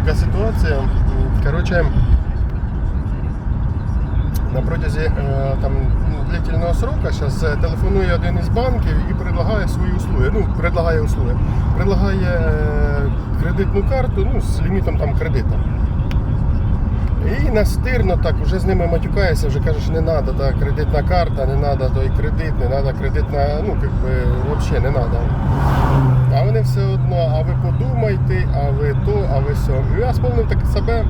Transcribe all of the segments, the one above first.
така ситуація. Коротше, на протязі е, там, длительного срока зараз телефонує один із банків і предлагає свої услуги. Ну, предлагає услуги. Предлагає е, кредитну карту ну, з лімітом там кредиту. І настирно так, вже з ними матюкається, вже каже, що не треба, та кредитна карта, не треба той кредит, не треба кредитна, ну, як би, взагалі не треба. А вони все одно, а ви подумайте, а ви то, а ви все. Я сповнив так себе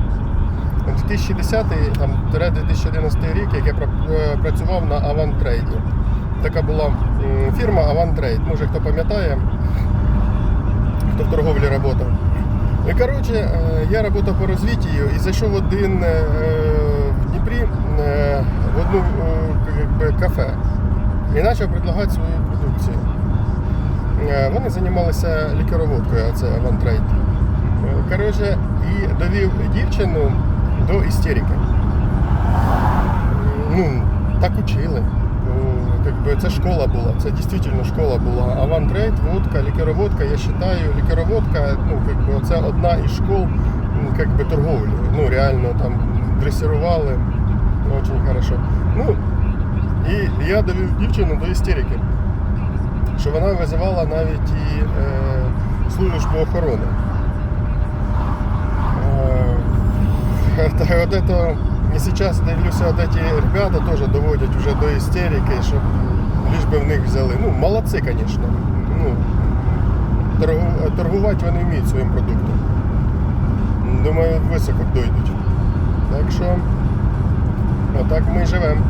2010-2011 рік, як я е, працював на Авантрейді. Така була фірма Авантрейд. Може хто пам'ятає, хто в торговлі працював. І коротше, е, я працював по розвиттю і зайшов один е, в Дніпрі е, в одну кафе і почав предлагати свою продукцію. Вони займалися лікароводкою, а це Авантрейд. Коротше, і довів дівчину до істерики. Ну, так учили Ну, Как бы, це школа була, це дійсно школа була. Авантрейд, водка, лікароводка, я вважаю, лікароводка, ну, как бы, це одна із школ ну, как бы, торговлі. Ну, реально там дресирували. Очень хорошо. Ну, і я довів дівчину до істерики що вона визивала навіть і е, службу охорони. Е, та от это, і зараз дивлюся, вот эти ребята теж доводять вже до істерики, щоб лишь бы в них взяли. Ну, молодці, звісно. Ну, торгу- торгувати вони вміють своїм продуктом. Думаю, високо дойдуть. Так що, отак ми й живемо.